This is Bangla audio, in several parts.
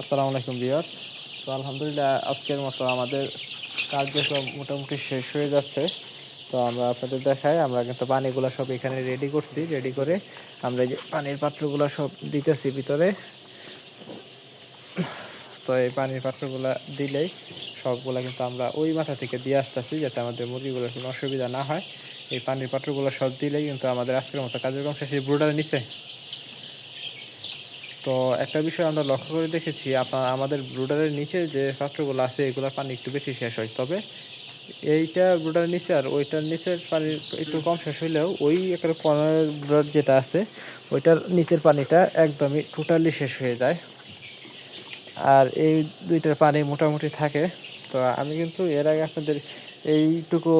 আসসালামু আলাইকুম ভিউয়ার্স। তো আলহামদুলিল্লাহ আজকের মতো আমাদের কার্যক্রম মোটামুটি শেষ হয়ে যাচ্ছে। তো আমরা আপনাদের দেখাই, আমরা কিন্তু পানিগুলো সব এখানে রেডি করছি রেডি করে আমরা যে পানির পাত্রগুলো সব দিতেছি ভিতরে। তো এই পানির পাত্রগুলো দিলেই সবগুলা কিন্তু আমরা ওই মাথা থেকে দিয়ে আসতেছি যাতে আমাদের মুরগিগুলোর কোনো অসুবিধা না হয়। এই পানির পাত্রগুলো সব দিলেই কিন্তু আমাদের আজকের মতো কার্যক্রম শেষ ব্রুডার নিচে। তো একটা বিষয় আমরা লক্ষ্য করে দেখেছি আপনার আমাদের ব্রুডারের নিচে যে পাত্রগুলো আছে, এগুলোর পানি একটু বেশি শেষ হয়। তবে এইটা ব্রুডারের নিচে আর ওইটার নিচের পানি একটু কম শেষ হইলেও ওই একটা কর্নার ব্রুডার যেটা আছে, ওইটার নিচের পানিটা একদমই টোটালি শেষ হয়ে যায়। আর এই দুইটার পানি মোটামুটি থাকে। তো আমি কিন্তু এর আগে আপনাদের এইটুকু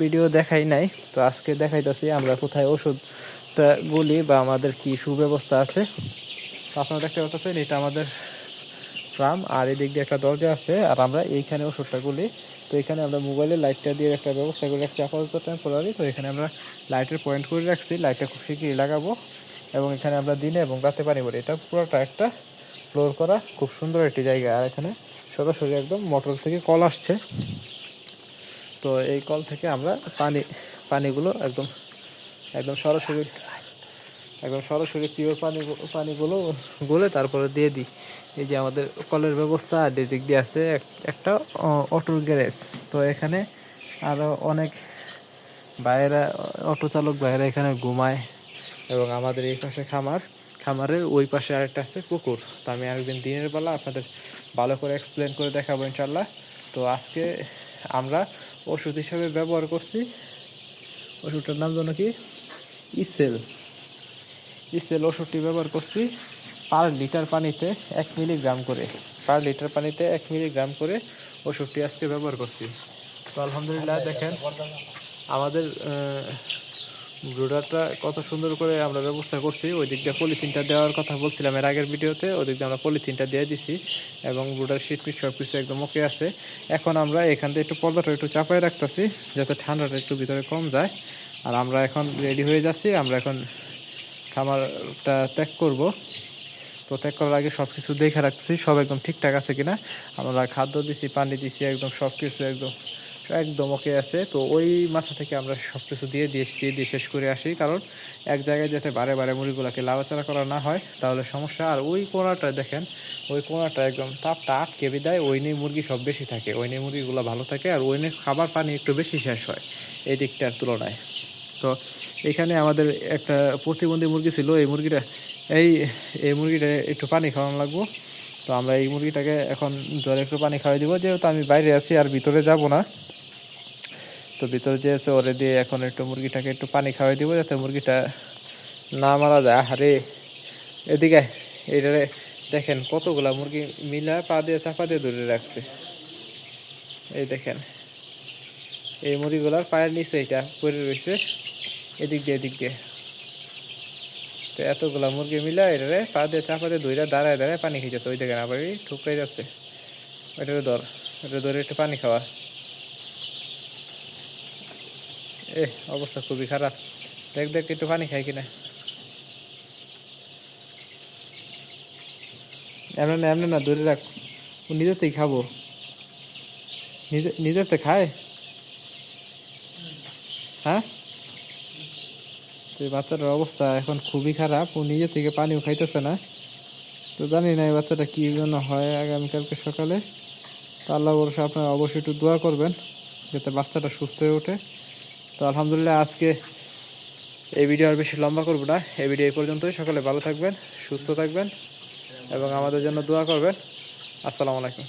ভিডিও দেখাই নাই। তো আজকে দেখাইতেছি আমরা কোথায় ওষুধটা গুলি বা আমাদের কি সুব্যবস্থা আছে। আপনারা দেখতে পাচ্ছেন, এটা আমাদের ট্রাম আর এদিক দিয়ে একটা দরজা আছে, আর আমরা এইখানে ওষুধটা গুলি। তো এখানে আমরা মোবাইলে লাইটটা দিয়ে একটা ব্যবস্থা করে রাখছি, আপাতত টেম্পোরারি তো এখানে আমরা লাইটের পয়েন্ট করে রাখছি, লাইটটা খুব শীঘ্রই লাগাবো। এবং এখানে আমরা দিনে এবং রাতে পানি পড়ি এটা পুরোটা একটা ফ্লোর করা খুব সুন্দর একটি জায়গা। আর এখানে সরাসরি একদম মোটর থেকে কল আসছে। তো এই কল থেকে আমরা পানি, পানিগুলো একদম একদম সরাসরি একদম সরাসরি পিওর পানি পানিগুলো গলে তারপরে দিয়ে দিই। এই যে আমাদের কলের ব্যবস্থা, আর দিক দিয়ে আছে এক- একটা অটোর গ্যারেজ। তো এখানে আরও অনেক বাইরা অটো চালক বাইরা এখানে ঘুমায় এবং আমাদের এই পাশে খামার। খামারের ওই পাশে আরেকটা আছে পুকুর। তো আমি আরেকদিন দিনের বেলা আপনাদের ভালো করে এক্সপ্লেন করে দেখাবো ইনশাল্লাহ তো আজকে আমরা ওষুধ হিসাবে ব্যবহার করছি। ওষুধটার নাম যেন কি? ইসেল। ইসেল ওষুধটি ব্যবহার করছি পার লিটার পানিতে এক মিলিগ্রাম করে। পার লিটার পানিতে এক মিলিগ্রাম করে ওষুধটি আজকে ব্যবহার করছি। তো আলহামদুলিল্লাহ, দেখেন, আমাদের ব্রুডারটা কত সুন্দর করে আমরা ব্যবস্থা করছি। ওই দিক দিয়ে পলিথিনটা দেওয়ার কথা বলছিলাম এর আগের ভিডিওতে, ওই দিক দিয়ে আমরা পলিথিনটা দিয়ে দিছি এবং ব্রুডার শীত পিট সব কিছু একদম ওকে আছে। এখন আমরা এখান থেকে একটু পর্দাটা একটু চাপায় রাখতেছি যাতে ঠান্ডাটা একটু ভিতরে কম যায়। আর আমরা এখন রেডি হয়ে যাচ্ছি, আমরা এখন খামারটা ত্যাগ করব। তো ত্যাগ করার আগে সব কিছু দেখে রাখতেছি, সব একদম ঠিকঠাক আছে কিনা। আমরা খাদ্য দিছি, পানি দিছি, একদম সব কিছু একদম একদম ওকে আছে। তো ওই মাথা থেকে আমরা সব কিছু দিয়ে দিয়ে দিয়ে দিয়ে শেষ করে আসি। কারণ এক জায়গায় যাতে বারে বারে মুরগিগুলোকে লাড়াচাড়া করা না হয়, তাহলে সমস্যা। আর ওই কোনাটা দেখেন, ওই কোনাটা একদম তাপটা আটকে বিদায় ওই নিয়ে মুরগি সব বেশি থাকে। ওই নিয়ে মুরগিগুলো ভালো থাকে, আর ওই নিয়ে খাবার পানি একটু বেশি শেষ হয়, এই দিকটার তুলনায়। তো এখানে আমাদের একটা প্রতিবন্ধী মুরগি ছিল, এই মুরগিটা, এই এই মুরগিটা একটু পানি খাওয়ানো লাগবো। তো আমরা এই মুরগিটাকে এখন জলে একটু পানি খাওয়াই দিব, যেহেতু আমি বাইরে আছি আর ভিতরে যাব না। তো ভিতরে যে আছে, ওরে দিয়ে এখন একটু মুরগিটাকে একটু পানি খাওয়াই দিব, যাতে মুরগিটা না মারা যায়। আরে, এদিকে, এইটারে দেখেন কতগুলা মুরগি মিলা পা দিয়ে চাপা দিয়ে ধরে রাখছে। এই দেখেন এই মুরগিগুলার পায়ের নিচে এটা পড়ে রয়েছে। এদিক দিয়ে এদিক দিয়ে। তো এতগুলা মুরগি মিলা এটারে পা দিয়ে চাপা দিয়ে ধইরা দাঁড়ায় দাঁড়ায় পানি খেয়েছে ওই দেখেন আবার ঠুকাই যাচ্ছে। ওইটারে ধর ওটা ধরে একটু পানি খাওয়া। এ, অবস্থা খুবই খারাপ। দেখ দেখ, একটু পানি খাই কিনা। এমন না এমন না, ধরে রাখ। ও নিজেতেই খাব। নিজে নিজেতে খায়? হ্যাঁ? তো এই বাচ্চাটার অবস্থা এখন খুবই খারাপ। ও নিজে থেকে পানিও খাইতেছে না। তো জানি না এই বাচ্চাটা কী জন্য হয় আগামীকালকে সকালে। তো আল্লাহ ভরসা, আপনারা অবশ্যই একটু দোয়া করবেন, যাতে বাচ্চাটা সুস্থ হয়ে ওঠে। তো আলহামদুলিল্লাহ আজকে এই ভিডিও আর বেশি লম্বা করব না। এই ভিডিও এই পর্যন্তই। সকালে ভালো থাকবেন, সুস্থ থাকবেন এবং আমাদের জন্য দোয়া করবেন। আসসালামু আলাইকুম।